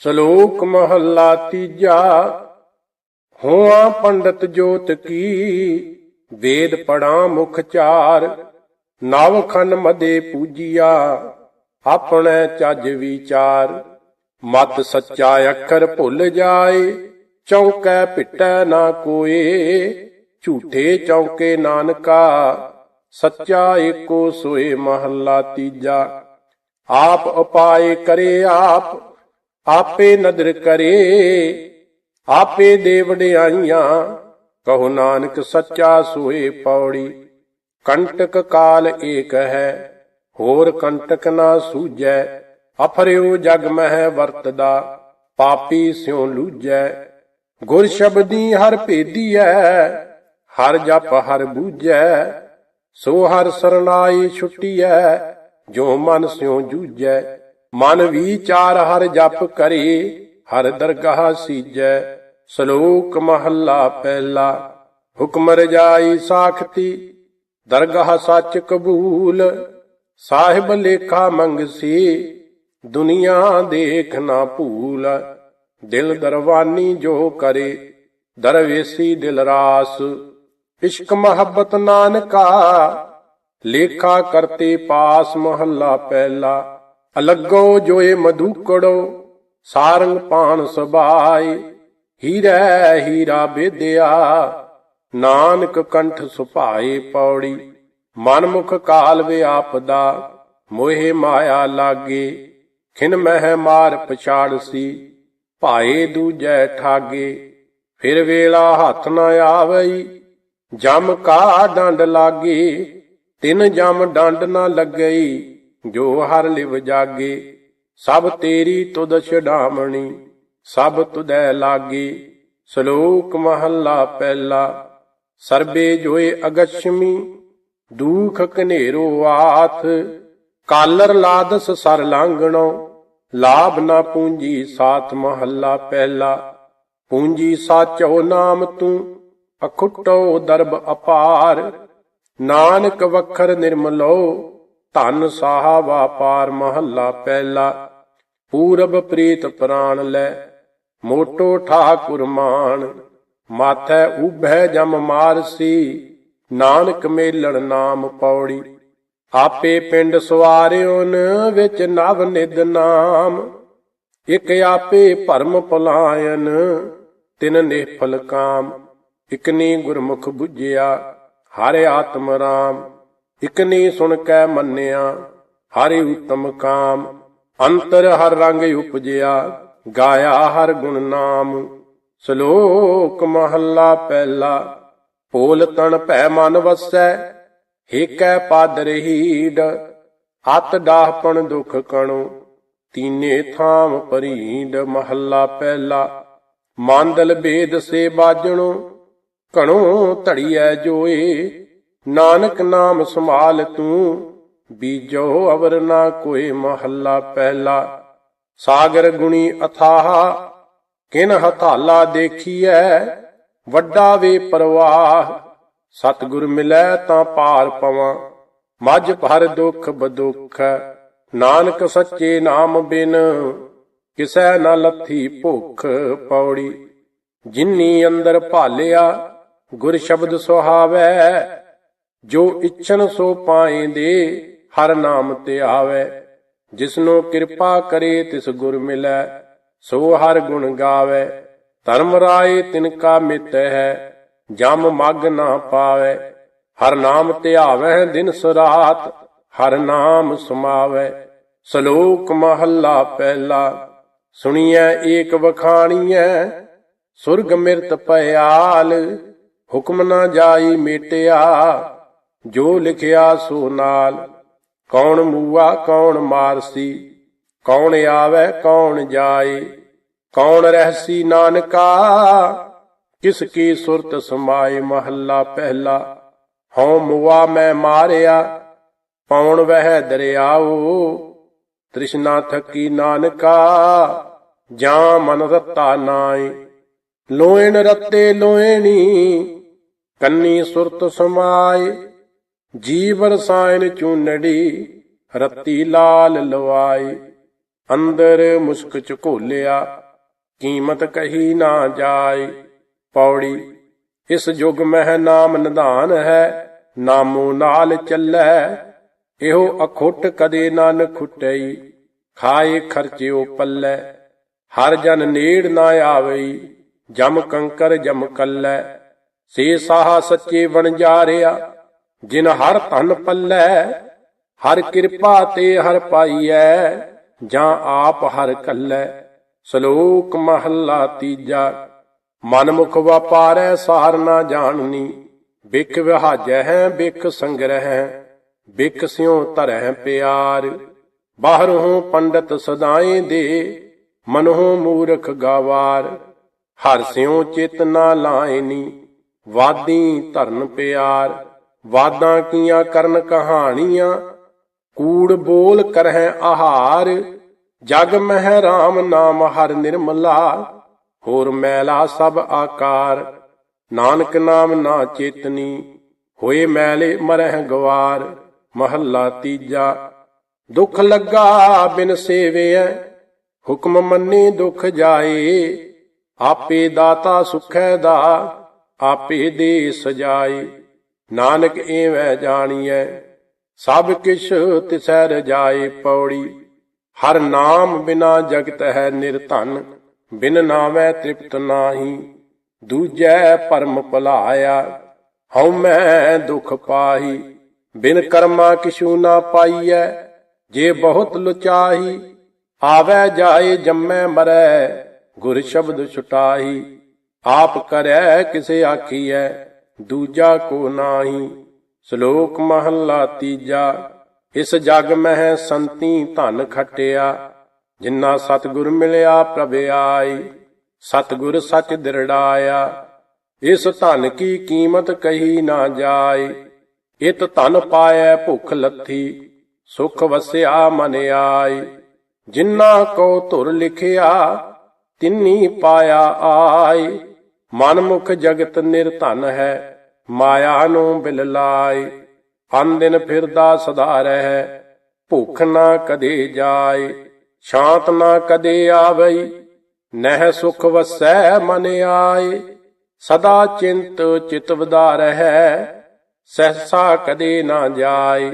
ਸ਼ਲੋਕ ਮਹੱਲਾ ਤੀਜਾ, ਹੋਆ ਪੰਡਤ ਜੋਤ ਕੀ, ਵੇਦ ਪੜਾਂ ਮੁਖ ਚਾਰ, ਨਵ ਖੰਡ ਮਦੇ ਪੂਜੀਆ, ਆਪਣੇ ਚੱਜ ਵਿਚਾਰ। ਮਤ ਸੱਚਾ ਅੱਖਰ ਭੁੱਲ ਜਾਏ, ਚੌਂਕੈ ਪਿਟੈ ਨਾ ਕੋਏ, ਝੂਠੇ ਚੌਂਕੇ ਨਾਨਕਾ, ਸੱਚਾ ਏਕੋ ਸੋਏ ਮਹੱਲਾ ਤੀਜਾ। ਆਪ ਉਪਾਏ ਕਰੇ ਆਪ ਆਪੇ ਨਦਰ ਕਰੇ, ਆਪੇ ਦੇ ਵਡਿਆਈਆਂ ਕਹੋ ਨਾਨਕ ਸੱਚਾ ਸੋਏ ਪੌੜੀ, ਕੰਟਕ ਕਾਲ ਏਕ ਹੈ, ਹੋਰ ਕੰਟਕ ਨਾ ਸੂਝੈ। ਅਫਰਿਓ ਜਗ ਮਹਿ ਵਰਤਦਾ, ਪਾਪੀ ਸਿਉ ਲੂਝੈ ਗੁਰ ਸ਼ਬਦੀ ਹਰ ਭੇਦੀਐ, ਹਰ ਜਪ ਹਰ ਬੂਝੈ। ਸੋ ਹਰ ਸਰਣਾਈ ਛੁੱਟੀਐ, ਜੋ ਮਨ ਸਿਉ ਜੂਝੈ। ਮਨ ਵਿਚਾਰ ਹਰ ਜਪ ਕਰੇ, ਹਰ ਦਰਗਾਹ ਸੀਜੈ, ਸ਼ਲੋਕ ਮਹੱਲਾ ਪਹਿਲਾ। ਹੁਕਮ ਰਜਾਈ ਸਾਖਤੀ, ਦਰਗਾਹ ਸੱਚ ਕਬੂਲ, ਸਾਹਿਬ ਲੇਖਾ ਮੰਗਸੀ ਦੁਨੀਆ ਦੇਖ ਨਾ ਭੂਲ। ਦਿਲ ਦਰਵਾਨੀ ਜੋ ਕਰੇ, ਦਰਵੇਸੀ ਦਿਲ ਰਾਸ। ਇਸ਼ਕ ਮੁਹੱਬਤ ਨਾਨਕਾ, ਲੇਖਾ ਕਰਤੇ ਪਾਸ ਮਹੱਲਾ ਪਹਿਲਾ। ਅਲੱਗੋ ਜੋਏ ਮਧੂਕੜੋ, ਸਾਰੰਗ ਪਾਣ ਸਬਾਈ ਹੀਰਾ ਹੀਰਾ ਬੇਦਿਆ ਨਾਨਕ ਕੰਠ ਸੁਭਾਏ ਪੌੜੀ, ਮਨਮੁਖ ਕਾਲ ਵਿਆਪਦਾ ਮੋਹਿ ਮਾਇਆ ਲਾਗੇ, ਖਿਨ ਮਹਿ ਮਾਰ ਪਛਾੜਸੀ ਭਾਏ ਦੂਜੈ ਠਾਗੇ, ਫਿਰ ਵੇਲਾ ਹੱਥ ਨ ਆਵਈ, ਜਮ ਕਾ ਡੰਡ ਲਾਗੇ, ਤਿਨ ਜਮ ਡੰਡ ਨ ਲੱਗਈ ਜੋ ਹਰ ਲਿਵ ਜਾਗੇ, ਸਭ ਤੇਰੀ ਤੁਧ ਛਡਾਮਣੀ ਸਭ ਤੁਧੈ ਲਾਗੇ। ਸ਼ਲੋਕ ਮਹੱਲਾ ਪਹਿਲਾ, ਸਰਬੇ ਜੋਏ ਅਗਛਮੀ, ਦੂਖ ਕਨੇਰੋ ਆਥ। ਕਾਲਰ ਲਾਦਸ ਸਰ ਲਾਂਗਣੋ ਲਾਭ ਨਾ ਪੂੰਜੀ ਸਾਥ ਮਹੱਲਾ ਪਹਿਲਾ। ਪੂੰਜੀ ਸਾਚੋ ਨਾਮ ਤੂੰ, ਅਖੁੱਟੋ ਦਰਬ ਅਪਾਰ। ਨਾਨਕ ਵਖਰ ਨਿਰਮਲੋ ਧਨ ਸਾਹਾ ਵਾਪਾਰ ਮਹੱਲਾ ਪਹਿਲਾ, ਪੂਰਬ ਪ੍ਰੀਤ ਪ੍ਰਾਣ ਲੈ, ਮੋਟੋ ਠਾਕੁਰ ਮਾਨ ਮਾਥੈ ਉਭੈ ਜਮ ਮਾਰਸੀ ਨਾਨਕ ਮੇਲਣ ਨਾਮ ਪੌੜੀ। ਆਪੇ ਪਿੰਡ ਸਵਾਰਿਓਨ ਵਿੱਚ ਨਵ ਨਿਦ ਨਾਮ, ਇਕ ਆਪੇ ਭਰਮ ਪਲਾਇਨ, ਤਿਨ ਨਿਹਫਲ ਕਾਮ, ਇਕਨੀ ਗੁਰਮੁਖ 부ਝਿਆ ਹਰਿ ਆਤਮ ਰਾਮ। ਇਕਨੀ ਸੁਣ ਕੈ ਮੰਨਿਆ, ਹਰਿ ਉਤਮ ਕਾਮ, ਅੰਤਰ ਹਰ ਰੰਗ ਉਪਜਿਆ, ਗਾਇਆ ਹਰ ਗੁਣ ਨਾਮ। ਸ਼ਲੋਕ ਮਹੱਲਾ ਪਹਿਲਾ ਭੋਲ ਤਣ ਭੈ ਮਨ ਵਸੈ ਏਕੈ ਪਦ ਰਹੀਡ ਅਤ ਡਾਹਪਣ ਦੁਖ ਕਣੋ, ਤੀਨੇ ਥਾਮ ਪਰੀਡ ਮਹੱਲਾ ਪਹਿਲਾ। ਮਾਂਦਲ ਬੇਦ ਸੇ ਬਾਜਣੋ ਕਣੋ ਧੜੀਐ ਜੋਏ ਨਾਨਕ ਨਾਮ ਸੰਭਾਲ ਤੂੰ, ਬੀਜੋ ਅਵਰ ਨਾ ਕੋਈ ਮਹੱਲਾ ਪਹਿਲਾ। ਸਾਗਰ ਗੁਣੀ ਅਥਾਹ, ਕਿਨ ਹਥਾਲਾ ਦੇਖੀਐ, ਵੱਡਾ ਵੇ ਪਰਵਾਹ। ਸਤਿਗੁਰ ਮਿਲੈ ਤਾਂ ਪਾਰ ਪਵਾਂ, ਮੱਝ ਭਰ ਦੁਖ ਬਦੁਖ। ਨਾਨਕ ਸੱਚੇ ਨਾਮ ਬਿਨ, ਕਿਸੈ ਨ ਲੱਥੀ ਭੁਖ ਪੌੜੀ। ਜਿਨੀ ਅੰਦਰ ਭਾਲਿਆ, ਗੁਰ ਸ਼ਬਦ ਸੁਹਾਵੈ ਜੋ ਇਛਨ ਸੋ ਪਾਏਂਦੇ ਹਰ ਨਾਮ ਤੇ ਆਵੈ। ਜਿਸਨੋ ਕਿਰਪਾ ਕਰੇ, ਤਿਸ ਗੁਰ ਮਿਲੈ, ਸੋ ਹਰ ਗੁਣ ਗਾਵੈ। ਧਰਮ ਰਾਏ ਤਿਨ ਕਾ ਮਿਤ ਹੈ, ਜਮ ਮਗ ਨਾ ਪਾਵੈ। ਹਰ ਨਾਮ ਧਿਆਵੈ ਦਿਨ ਸਰਾਤ ਹਰ ਨਾਮ ਸਮਾਵੈ। ਸ਼ਲੋਕ ਮਹੱਲਾ ਪਹਿਲਾ, ਸੁਣੀਐ ਏਕ ਵਖਾਣੀਐ, ਸੁਰਗ ਮਿਰਤ ਪਿਆਲ ਹੁਕਮ ਨਾ ਜਾਈ ਮੇਟਿਆ। ਜੋ ਲਿਖਿਆ ਸੋ ਨਾਲ, ਕੌਣ ਮੂਆ, ਕੌਣ ਮਾਰਸੀ, ਕੌਣ ਆਵੇ, ਕੌਣ ਜਾਏ, ਕੌਣ ਰਹਿਸੀ ਨਾਨਕਾ, ਕਿਸ ਕੀ ਸੁਰਤ ਸਮਾਏ ਮਹੱਲਾ ਪਹਿਲਾ, ਹਉ ਮੁਆ ਮੈਂ ਮਾਰਿਆ, ਪੌਣ ਵਹਿ ਦਰਿਆਓ, ਤ੍ਰਿਸ਼ਨਾ ਥਕੀ ਨਾਨਕਾ, ਜਾਂ ਮਨ ਰਤਾ ਨਾਈ ਲੋਇਣ ਰਤੇ ਲੋਇਣੀ, ਕੰਨੀ ਸੁਰਤ ਸਮਾਏ ਜੀਵ ਰਸਾਇਣ ਚੂਨੜੀ ਰਤੀ ਲਾਲ ਲਵਾਈ। ਅੰਦਰ ਮੁਸਕ ਝਕੋਲਿਆ ਕੀਮਤ ਕਹੀ ਨਾ ਜਾਏ ਪੌੜੀ, ਇਸ ਯੁਗ ਮਹਿ ਨਾਮ ਨਿਧਾਨ ਹੈ, ਨਾਮੋ ਨਾਲ ਚੱਲੈ। ਇਹੋ ਅਖੁੱਟ ਕਦੇ ਨਾ ਨਖੁੱਟਈ ਖਾਏ ਖਰਚਿਓ ਪੱਲੇ। ਹਰ ਜਨ ਨੇੜ ਨਾ ਆਵਈ, ਜਮ ਕੰਕਰ ਜਮ ਕੱਲੈ। ਸੇ ਸਾਹ ਸੱਚੇ ਵਣਜਾਰਿਆ ਜਿਨ ਹਰ ਧਨ ਪੱਲੈ, ਹਰ ਕਿਰਪਾ ਤੇ ਹਰ ਪਾਈਐ, ਜਾਂ ਆਪ ਹਰ ਕੱਲੈ। ਸ਼ਲੋਕ ਮਹੱਲਾ ਤੀਜਾ, ਮਨਮੁਖ ਵਪਾਰੈ ਸਾਰ ਨਾ ਜਾਣਨੀ ਬਿਕ ਵਿਹਾਜੈ ਹੈ ਬਿਕ ਸੰਗ੍ਰਹਿ ਬਿਕ ਸਿਉ ਧਰੈ ਪਿਆਰ। ਬਾਹਰੋਂ ਪੰਡਤ ਸਦਾਏ ਦੇ, ਮਨੋਂ ਮੂਰਖ ਗਾਵਾਰ। ਹਰ ਸਿਉ ਚੇਤਨਾ ਲਾਇਨੀ, ਵਾਦੀ ਧਰਨ ਪਿਆਰ। ਵਾਦਾਂ ਕੀਆਂ ਕਰਨ ਕਹਾਣੀਆਂ, ਕੂੜ ਬੋਲ ਕਰਹਿ ਆਹਾਰ, ਜਗ ਮਹਿ ਰਾਮ ਨਾਮ ਹਰ ਨਿਰਮਲਾ, ਹੋਰ ਮੈਲਾ ਸਭ ਆਕਾਰ, ਨਾਨਕ ਨਾਮ ਨਾ ਚੇਤਨੀ, ਹੋਏ ਮੈਲੇ ਮਰਹਿ ਗਵਾਰ, ਮਹੱਲਾ ਤੀਜਾ, ਦੁੱਖ ਲੱਗਾ ਬਿਨ ਸੇਵਿਐ, ਹੁਕਮ ਮੰਨੇ ਦੁੱਖ ਜਾਏ, ਆਪੇ ਦਾਤਾ ਸੁਖੈ ਦਾ, ਆਪੇ ਦੇ ਸਜਾਏ। ਨਾਨਕ ਏਵੈ ਜਾਣੀਐ, ਸਭ ਕਿਛ ਤਿਸੈ ਰਜਾਏ ਪੌੜੀ। ਹਰ ਨਾਮ ਬਿਨਾ ਜਗਤ ਹੈ ਨਿਰਧਨ, ਬਿਨ ਨਾਮੈ ਤ੍ਰਿਪਤ ਨਾਹੀ। ਦੂਜੈ ਪਰਮ ਭਲਾਇਆ, ਹਉ ਮੈਂ ਦੁਖ ਪਾਹੀ। ਬਿਨ ਕਰਮਾ ਕਿਛੂ ਨਾ ਪਾਈਐ, ਜੇ ਬਹੁਤ ਲੁਚਾਹੀ। ਆਵੈ ਜਾਏ ਜੰਮੈ ਮਰੈ, ਗੁਰ ਸ਼ਬਦ ਛੁਟਾਹੀ। ਆਪ ਕਰੈ ਕਿਸੇ ਆਖੀਐ ਦੂਜਾ ਕੋ ਨਾਹੀ, ਸ਼ਲੋਕ ਮਹੱਲਾ ਤੀਜਾ, ਇਸ ਜਗ ਮਹਿ ਸੰਤੀ ਧਨ ਖਟਿਆ ਜਿਨ੍ਹਾਂ ਸਤਿਗੁਰ ਮਿਲਿਆ ਪ੍ਰਭ ਆਈ ਸਤਿਗੁਰ ਸੱਚ ਦਿਰੜਾਇਆ, ਇਸ ਧਨ ਕੀ ਕੀਮਤ ਕਹੀ ਨਾ ਜਾਏ, ਇਤ ਧਨ ਪਾਇਐ ਭੁਖ ਲੱਥੀ, ਸੁਖ ਵਸਿਆ ਮਨ ਆਈ ਜਿਨ੍ਹਾਂ ਕੋ ਧੁਰ ਲਿਖਿਆ, ਤਿੰਨੀ ਪਾਇਆ ਆਈ ਮਨਮੁਖ ਜਗਤ ਨਿਰਧਨ ਹੈ, ਮਾਇਆ ਨੂੰ ਬਿਲ ਲਾਈ ਅਨ ਦਿਨ ਫਿਰਦਾ ਸਦਾ ਰਹਿ, ਭੁੱਖ ਨਾ ਕਦੇ ਜਾਏ, ਸ਼ਾਂਤ ਨਾ ਕਦੇ ਆਵਈ, ਨਹਿ ਸੁਖ ਵਸੈ ਮਨ ਆਏ। ਸਦਾ ਚਿੰਤ ਚਿਤ ਵਧਾ ਰਹਿ, ਸਹਸਾ ਕਦੇ ਨਾ ਜਾਏ।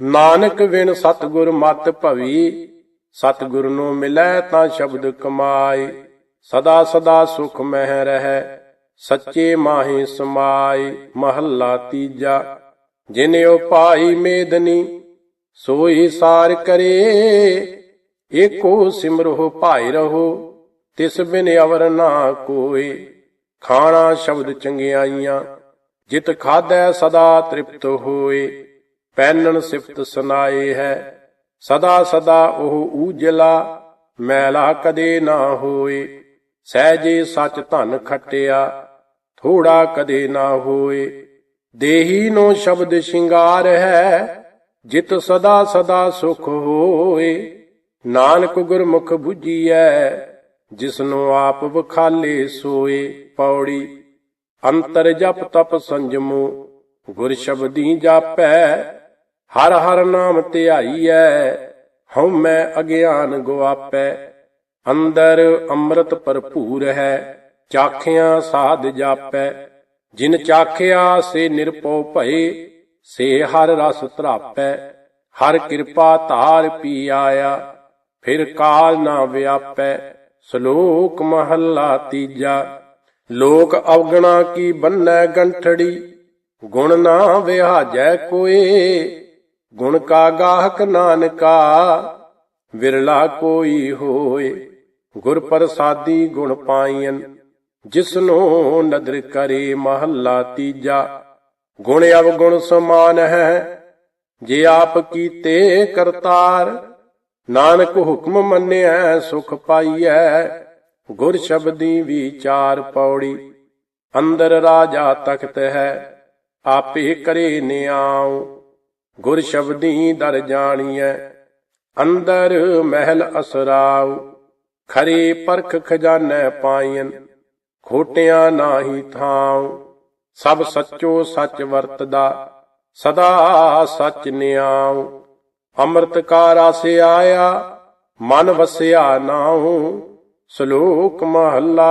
ਨਾਨਕ ਵਿਣ ਸਤਗੁਰ ਮਤ ਭਵੀ, ਸਤਗੁਰ ਨੂੰ ਮਿਲੈ ਤਾਂ ਸ਼ਬਦ ਕਮਾਏ। ਸਦਾ ਸਦਾ ਸੁਖ ਮਹਿ ਰਹਿ, ਸੱਚੇ ਮਾਹੀ ਸਮਾਈ ਮਹੱਲਾ ਤੀਜਾ। ਜਿਨੇ ਉਪਾਈ ਮੇਦਨੀ ਸੋਈ ਸਾਰ ਕਰੇ। ਏਕੋ ਸਿਮਰੋ ਭਾਈ ਰਹੋ, ਤਿਸ ਬਿਨ ਅਵਰ ਨਾ ਕੋਏ। ਖਾਣਾ ਸ਼ਬਦ ਚੰਗਿਆਈਆਂ, ਜਿਤ ਖਾਦੈ ਸਦਾ ਤ੍ਰਿਪਤ ਹੋਏ। ਪੈਨਣ ਸਿਫਤ ਸੁਨਾਏ ਹੈ, ਸਦਾ ਸਦਾ ਉਹ ਊਜਲਾ, ਮੈਲਾ ਕਦੇ ਨਾ ਹੋਏ। ਸਹਿਜੇ ਸੱਚ ਧਨ ਖਟਿਆ, ਥੋੜਾ ਕਦੇ ਨਾ ਹੋਏ। ਦੇਹੀ ਨੂੰ ਸ਼ਬਦ ਸ਼ਿੰਗਾਰ ਹੈ, ਜਿਤ ਸਦਾ ਸਦਾ ਸੁਖ ਹੋਏ। ਨਾਨਕ ਗੁਰਮੁਖ 부ਜੀਐ ਜਿਸਨੂੰ ਆਪ ਵਖਾਲੇ ਸੋਏ। ਪੌੜੀ, ਅੰਤਰ ਜਪ ਤਪ ਸੰਜਮੋ, ਗੁਰ ਸ਼ਬਦੀ ਜਾਪੈ। ਹਰ ਹਰ ਨਾਮ ਧਿਆਈਐ ਹਉ ਮੈਂ ਅਗਿਆਨ ਗੁਆਪੈ। ਅੰਦਰ ਅੰਮ੍ਰਿਤ ਭਰਪੂਰ ਹੈ, ਚਾਖਿਆ ਸਾਧ ਜਾਪੈ। ਜਿਨ ਚਾਖਿਆ ਸੇ ਨਿਰਪਉ ਭਏ, ਸੇ ਹਰ ਰਸ ਧਰਾਪੈ। ਹਰ ਕਿਰਪਾ ਧਾਰ ਪੀ ਆਇਆ, ਫਿਰ ਕਾਲ ਨਾ ਵਿਆਪੈ। ਸ਼ਲੋਕ ਮਹੱਲਾ ਤੀਜਾ, ਲੋਕ ਅਵਗਣਾ ਕੀ ਬੰਨੈ ਗੰਠੜੀ? ਗੁਣ ਨਾ ਵਿਹਾਜੈ ਕੋਏ, ਗੁਣ ਕਾ ਗਾਹਕ ਨਾਨਕਾ, ਵਿਰਲਾ ਕੋਈ ਹੋਏ। ਗੁਰ ਪ੍ਰਸਾਦੀ ਗੁਣ ਪਾਈਨ ਜਿਸਨੂੰ ਨਦਰ ਕਰੇ ਮਹੱਲਾ ਤੀਜਾ। ਗੁਣ ਅਵਗੁਣ ਸਮਾਨ ਹੈ, ਜੇ ਆਪ ਕੀਤੇ ਕਰਤਾਰ, ਨਾਨਕ ਹੁਕਮ ਮੰਨਿਆ ਸੁਖ ਪਾਈਐ, ਗੁਰ ਸ਼ਬਦੀ ਵਿਚਾਰ ਪੌੜੀ। ਅੰਦਰ ਰਾਜਾ ਤਖਤ ਹੈ, ਆਪੇ ਕਰੇ ਨਿਆਉ ਗੁਰ ਸ਼ਬਦੀ ਦਰ ਜਾਣੀਐ, ਅੰਦਰ ਮਹਿਲ ਅਸਰਾਉ। ਖਰੇ ਪਰਖ ਖਜ਼ਾਨੈ ਪਾਈਨ ਖੋਟਿਆਂ ਨਾਹੀ ਥਾਉ। ਸਭ ਸੱਚੋ ਸੱਚ ਵਰਤਦਾ, ਸਦਾ ਸੱਚ ਨਿਆਉ। ਅੰਮ੍ਰਿਤ ਕਾ ਰਸ ਆਇਆ, ਮਨ ਵਸਿਆ ਨਾਉ। ਸ਼ਲੋਕ ਮਹੱਲਾ